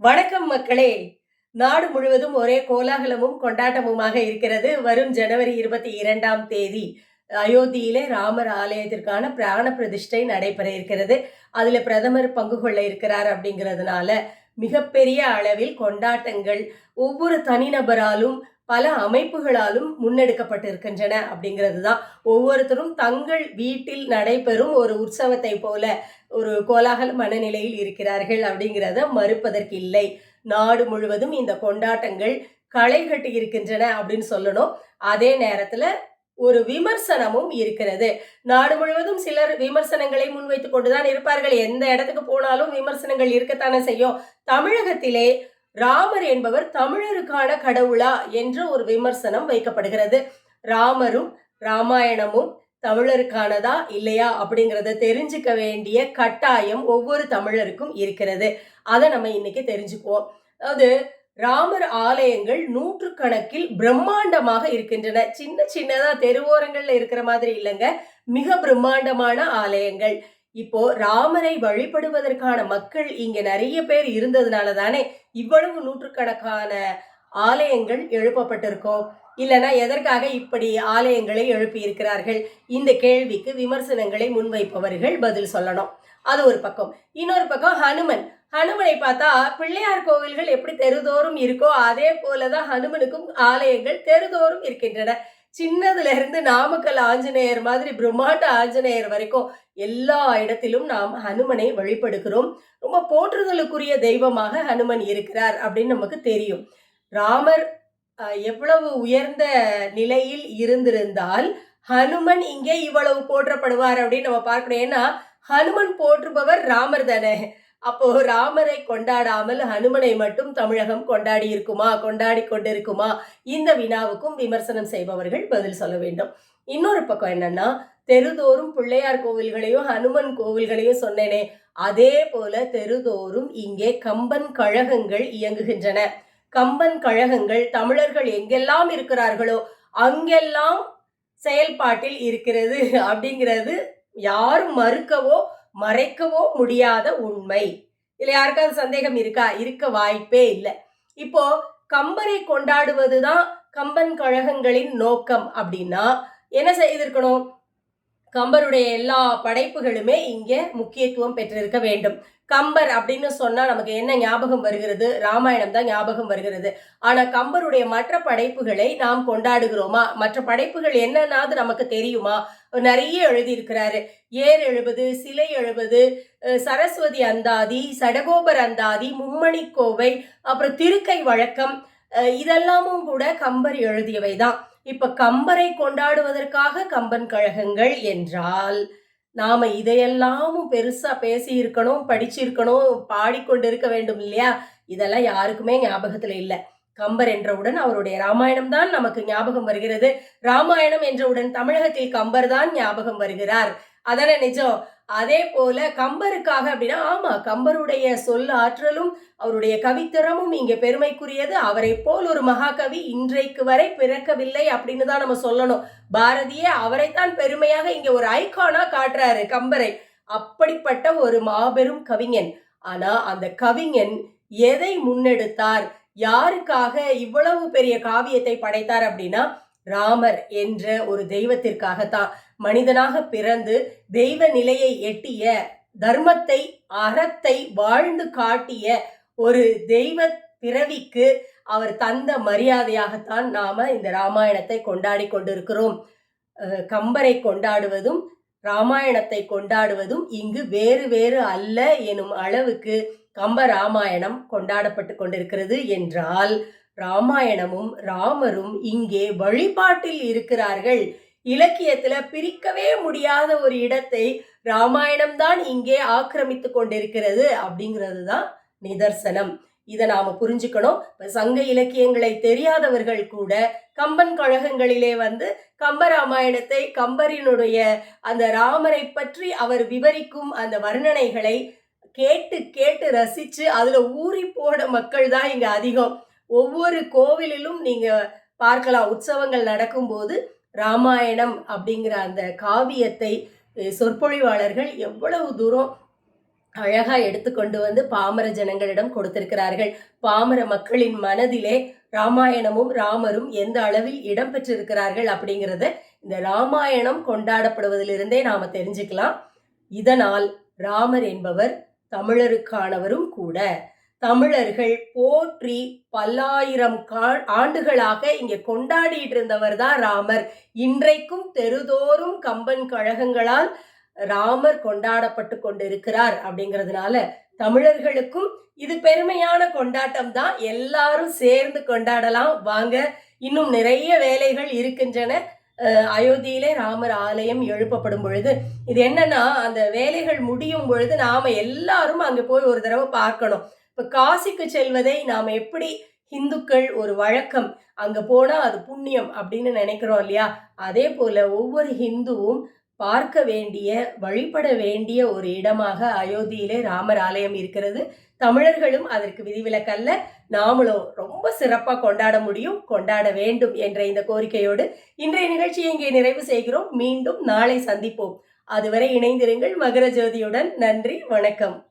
வணக்கம் மக்களே. நாடு முழுவதும் ஒரே கோலாகலமும் கொண்டாட்டமுமாக இருக்கிறது. வரும் ஜனவரி இருபத்தி இரண்டாம் தேதி அயோத்தியிலே ராமர் ஆலயத்திற்கான பிராண பிரதிஷ்டை நடைபெற இருக்கிறது. அதில் பிரதமர் பங்கு கொள்ள இருக்கிறார் அப்படிங்கிறதுனால மிகப்பெரிய அளவில் கொண்டாட்டங்கள் ஒவ்வொரு தனிநபராலும் பல அமைப்புகளாலும் முன்னெடுக்கப்பட்டிருக்கின்றன அப்படிங்கிறது தான் ஒவ்வொருத்தரும் தங்கள் வீட்டில் நடைபெறும் ஒரு உற்சவத்தை போல ஒரு கோலாகல மனநிலையில் இருக்கிறார்கள் அப்படிங்கிறத மறுப்பதற்கு இல்லை. நாடு முழுவதும் இந்த கொண்டாட்டங்கள் களை கட்டி இருக்கின்றன அப்படின்னு சொல்லணும். அதே நேரத்துல ஒரு விமர்சனமும் இருக்கிறது. நாடு முழுவதும் சிலர் விமர்சனங்களை முன்வைத்துக் கொண்டுதான் இருப்பார்கள். எந்த இடத்துக்கு போனாலும் விமர்சனங்கள் இருக்கத்தானே செய்யும். தமிழகத்திலே ராமர் என்பவர் தமிழருக்கான கடவுளா என்ற ஒரு விமர்சனம் வைக்கப்படுகிறது. ராமரும் ராமாயணமும் தமிழருக்கானதா இல்லையா அப்படிங்கிறத தெரிஞ்சுக்க வேண்டிய கட்டாயம் ஒவ்வொரு தமிழருக்கும் இருக்கிறது. அதை நம்ம இன்னைக்கு தெரிஞ்சுக்குவோம். அதாவது ராமர் ஆலயங்கள் நூற்றுக்கணக்கில் பிரம்மாண்டமாக இருக்கின்றன. சின்ன சின்னதா தெருவோரங்கள்ல இருக்கிற மாதிரி இல்லைங்க. மிக பிரம்மாண்டமான ஆலயங்கள். இப்போ ராமரை வழிபடுவதற்கான மக்கள் இங்க நிறைய பேர் இருந்ததுனால தானே இவ்வளவு நூற்றுக்கணக்கான ஆலயங்கள் எழுப்பப்பட்டிருக்கோம். இல்லைனா எதற்காக இப்படி ஆலயங்களை எழுப்பி இருக்கிறார்கள்? இந்த கேள்விக்கு விமர்சனங்களை முன்வைப்பவர்கள் பதில் சொல்லணும். அது ஒரு பக்கம். இன்னொரு பக்கம் ஹனுமன். ஹனுமனை பார்த்தா பிள்ளையார் கோவில்கள் எப்படி தெருதோறும் இருக்கோ அதே போலதான் ஹனுமனுக்கும் ஆலயங்கள் தெருதோறும் இருக்கின்றன. சின்னதுல இருந்து நாமக்கல் ஆஞ்சநேயர் மாதிரி பிரம்மாண்ட ஆஞ்சநேயர் வரைக்கும் எல்லா இடத்திலும் நாம் ஹனுமனை வழிபடுகிறோம். ரொம்ப போற்றுதலுக்குரிய தெய்வமாக ஹனுமன் இருக்கிறார் அப்படின்னு நமக்கு தெரியும். ராமர் எவ்வளவு உயர்ந்த நிலையில் இருந்திருந்தால் ஹனுமன் இங்கே இவ்வளவு போற்றப்படுவார் அப்படின்னு நம்ம பார்க்கணும். ஏன்னா ஹனுமன் போற்றுபவர் ராமர் தானே. அப்போ ராமரை கொண்டாடாமல் ஹனுமனை மட்டும் தமிழகம் கொண்டாடி இருக்குமா கொண்டாடி கொண்டிருக்குமா? இந்த வினாவுக்கும் விமர்சனம் செய்பவர்கள் பதில் சொல்ல வேண்டும். இன்னொரு பக்கம் என்னன்னா தெருதோறும் பிள்ளையார் கோவில்களையும் ஹனுமன் கோவில்களையும் சொன்னேனே அதே போல தெருதோறும் இங்கே கம்பன் கழகங்கள் இயங்குகின்றன. கம்பன் கழகங்கள் தமிழர்கள் எங்கெல்லாம் இருக்கிறார்களோ அங்கெல்லாம் செயல்பாட்டில் இருக்கிறது அப்படிங்கிறது யாரும் மறுக்கவோ மறைக்கவோ முடியாத உண்மை. இதுல யாருக்காவது சந்தேகம் இருக்கா? இருக்க வாய்ப்பே இல்லை. இப்போ கம்பரை கொண்டாடுவதுதான் கம்பன் கழகங்களின் நோக்கம் அப்படின்னா என்ன செய்திருக்கணும்? கம்பருடைய எல்லா படைப்புகளுமே இங்கே முக்கியத்துவம் பெற்றிருக்க வேண்டும். கம்பர் அப்படின்னு சொன்னா நமக்கு என்ன ஞாபகம் வருகிறது? ராமாயணம் தான் ஞாபகம் வருகிறது. ஆனா கம்பருடைய மற்ற படைப்புகளை நாம் கொண்டாடுகிறோமா? மற்ற படைப்புகள் என்னன்னாது நமக்கு தெரியுமா? நிறைய எழுதியிருக்கிறாரு. ஏர் எழுபது சிலை எழுபது சரஸ்வதி அந்தாதி சடகோபர் அந்தாதி மும்மணி கோவை அப்புறம் திருக்கை வழக்கம் இதெல்லாமும் கூட கம்பர் எழுதியவை தான் இப்ப கம்பரை கொண்டாடுவதற்காக கம்பன் கழகங்கள் என்றால் நாம் இதையெல்லாமும் பெருசாக பேசி இருக்கணும் படிச்சிருக்கணும் பாடிக்கொண்டு இருக்க வேண்டும் இல்லையா? இதெல்லாம் யாருக்குமே ஞாபகத்தில் இல்லை. கம்பர் என்றவுடன் அவருடைய ராமாயணம் தான் நமக்கு ஞாபகம் வருகிறது. ராமாயணம் என்றவுடன் தமிழகத்தில் கம்பர் தான் ஞாபகம் வருகிறார். அதானே நிஜம்? அதே போல கம்பருக்காக அப்படின்னா ஆமா கம்பருடைய சொல் ஆற்றலும் அவருடைய கவித்திறமும் இங்க பெருமைக்குரியது. அவரை போல் ஒரு மகாகவி இன்றைக்கு வரை பிறக்கவில்லை அப்படின்னு தான் நம்ம சொல்லணும். பாரதியே அவரைத்தான் பெருமையாக இங்க ஒரு ஐகானா காட்டுறாரு கம்பரை. அப்படிப்பட்ட ஒரு மாபெரும் கவிஞன். ஆனா அந்த கவிஞன் எதை முன்னெடுத்தார்? யாருக்காக இவ்வளவு பெரிய காவியத்தை படைத்தார் அப்படின்னா ராமர் என்ற ஒரு தெய்வத்திற்காகத்தான். மனிதனாக பிறந்து தெய்வ நிலையை எட்டிய தர்மத்தை அறத்தை வாழ்ந்து காட்டிய ஒரு தெய்வ பிறவிக்கு அவர் தந்த மரியாதையாகத்தான் நாம இந்த ராமாயணத்தை கொண்டாடி கொண்டிருக்கிறோம். கம்பரை கொண்டாடுவதும் ராமாயணத்தை கொண்டாடுவதும் இங்கு வேறு வேறு அல்ல எனும் அளவுக்கு கம்ப ராமாயணம் கொண்டாடப்பட்டு கொண்டிருக்கிறது என்றால் ராமாயணமும் ராமரும் இங்கே வழிபாட்டில் இருக்கிறார்கள் இலக்கியத்துல பிரிக்கவே முடியாத ஒரு இடத்தை ராமாயணம் தான் இங்கே ஆக்கிரமித்து கொண்டிருக்கிறது அப்படிங்கிறது தான் நிதர்சனம். இதை நாம புரிஞ்சுக்கணும். இப்ப சங்க இலக்கியங்களை தெரியாதவர்கள் கூட கம்பன் கழகங்களிலே வந்து கம்பராமாயணத்தை கம்பரினுடைய அந்த ராமரை பற்றி அவர் விவரிக்கும் அந்த வர்ணனைகளை கேட்டு கேட்டு ரசிச்சு அதுல ஊறி போன மக்கள் தான் இங்க அதிகம். ஒவ்வொரு கோவிலிலும் நீங்க பார்க்கலாம். உற்சவங்கள் நடக்கும்போது ராமாயணம் அப்படிங்கிற அந்த காவியத்தை சொற்பொழிவாளர்கள் எவ்வளவு தூரம் அழகாக எடுத்துக்கொண்டு வந்து பாமர ஜனங்களிடம் கொடுத்திருக்கிறார்கள். பாமர மக்களின் மனதிலே ராமாயணமும் ராமரும் எந்த அளவில் இடம் பெற்றிருக்கிறார்கள் அப்படிங்கிறத இந்த ராமாயணம் கொண்டாடப்படுவதிலிருந்தே நாம் தெரிஞ்சுக்கலாம். இதனால் ராமர் என்பவர் தமிழருக்கானவரும் கூட. தமிழர்கள் போற்றி பல்லாயிரம் கா- ஆண்டுகளாக இங்கே கொண்டாடிட்டு இருந்தவர் தான் ராமர். இன்றைக்கும் தெருதோறும் கம்பன் கழகங்களால் ராமர் கொண்டாடப்பட்டு கொண்டிருக்கிறார் அப்படிங்கிறதுனால தமிழர்களுக்கும் இது பெருமையான கொண்டாட்டம் தான் எல்லாரும் சேர்ந்து கொண்டாடலாம். வாங்க இன்னும் நிறைய வேலைகள் இருக்கின்றன. அயோத்தியிலே ராமர் ஆலயம் எழுப்பப்படும் பொழுது இது என்னன்னா அந்த வேலைகள் முடியும் பொழுது நாம எல்லாரும் அங்கே போய் ஒரு தடவை பார்க்கணும். இப்போ காசிக்கு செல்வதை நாம் எப்படி இந்துக்கள் ஒரு வழக்கம் அங்கே போனால் அது புண்ணியம் அப்படின்னு நினைக்கிறோம் இல்லையா? அதே போல் ஒவ்வொரு ஹிந்துவும் பார்க்க வேண்டிய வழிபட வேண்டிய ஒரு இடமாக அயோத்தியிலே ராமர் ஆலயம் இருக்கிறது. தமிழர்களும் அதற்கு விதிவிலக்கல்ல. நாமளும் ரொம்ப சிறப்பாக கொண்டாட முடியும் கொண்டாட வேண்டும் என்ற இந்த கோரிக்கையோடு இன்றைய நிகழ்ச்சியை இங்கே நிறைவு செய்கிறோம். மீண்டும் நாளை சந்திப்போம். அதுவரை இணைந்திருங்கள் மகர ஜோதியுடன். நன்றி வணக்கம்.